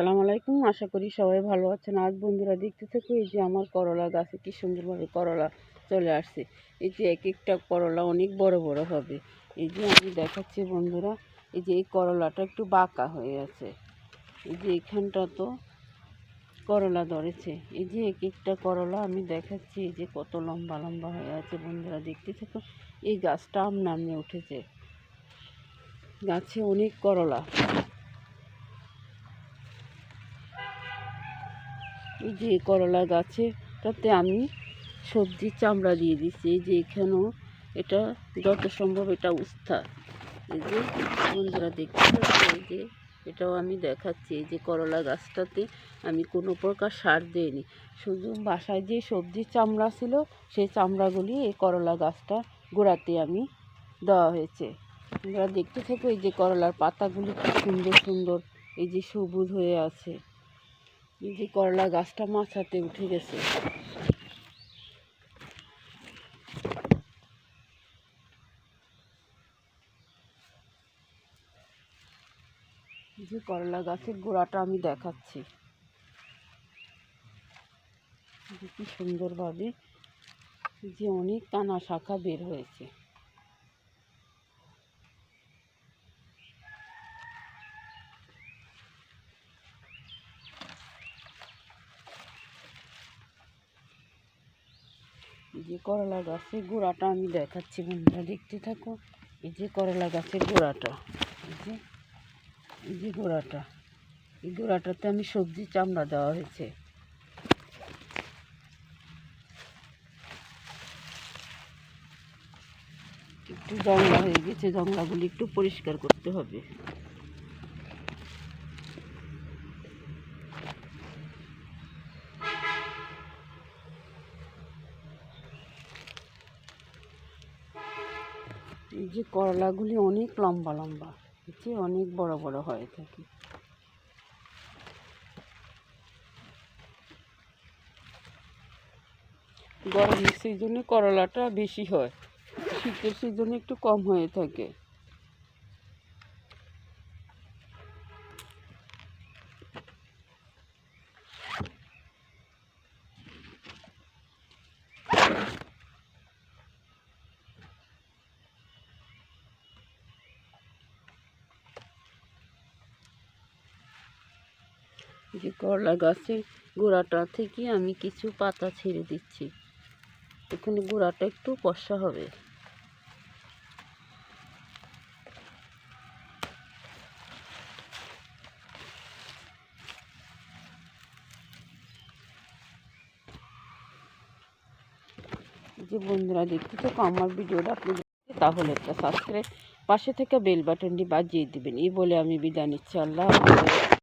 আসসালামু আলাইকুম। আশা করি সবাই ভালো আছেন। আজ বন্ধুরা দেখতে থাকো এই যে আমার করলা গাছে কি সুন্দরভাবে করলা চলে আসছে। এই যে এক একটা করলা অনেক বড় বড় হবে। এই যে আমি দেখাচ্ছি বন্ধুরা, এই যে এই করলাটা একটু বাঁকা হয়ে আছে। এই যে এখানটা তো করলা ধরেছে। এই যে এক একটা করলা আমি দেখাচ্ছি, এই যে কত লম্বা লম্বা হয়ে আছে বন্ধুরা দেখতে থাকো এই গাছটা আম নামে উঠেছে। গাছে অনেক করলা। এই যে করলা গাছে, তাতে আমি সবজির চামড়া দিয়ে দিচ্ছি। এই যে এখানেও এটা যত সম্ভব এটা উস্তা। এই যে বন্ধুরা দেখতে পাচ্ছি এই যে এটাও আমি দেখাচ্ছি। এই যে করলা গাছটাতে আমি কোনো প্রকার সার দিইনি। শুধু বাসায় যে সবজির চামড়া ছিল, সেই চামড়াগুলি এই করলা গাছটা গোড়াতে আমি দেওয়া হয়েছে। তোমরা দেখতে থাকো, এই যে করলার পাতাগুলি খুব সুন্দর সুন্দর, এই যে সবুজ হয়ে আছে। যে করলা গাছটা মাথাতে উঠে গেছে। যে করলা গাছের গোড়াটা আমি দেখাচ্ছি। কি সুন্দরভাবে যে অনেক টানা শাখা বের হয়েছে। এই যে করলা গাছের গোড়াটা আমি দেখাচ্ছি বন্ধুরা, দেখতে থাকো। এই যে করলা গাছের গোড়াটা, এই যে এই যে গোড়াটা। এই গোড়াটাতে আমি সবজি চামড়া দেওয়া হয়েছে। একটু জংলা হয়ে গেছে জংলাগুলি একটু পরিষ্কার করতে হবে। এই যে করলাগুলি অনেক লম্বা লম্বা যে অনেক বড় বড় হয়ে থাকে। গরমের সিজনে করলাটা বেশি হয়। শীতের সিজনে একটু কম হয়ে থাকে। যে করলা গাছের গোড়াটা থেকে আমি কিছু পাতা ছেড়ে দিচ্ছি। এখানে গোড়াটা একটু কষা হবে। যে বন্ধুরা, দেখতে থাকো আমার ভিডিওটা, আপনি দেখতে তাহলে একটা সাবস্ক্রাইব পাশে থেকে বেল বাটনটি বাজিয়ে দিবেন। এই বলে আমি বিদায় নিচ্ছি। আল্লাহ।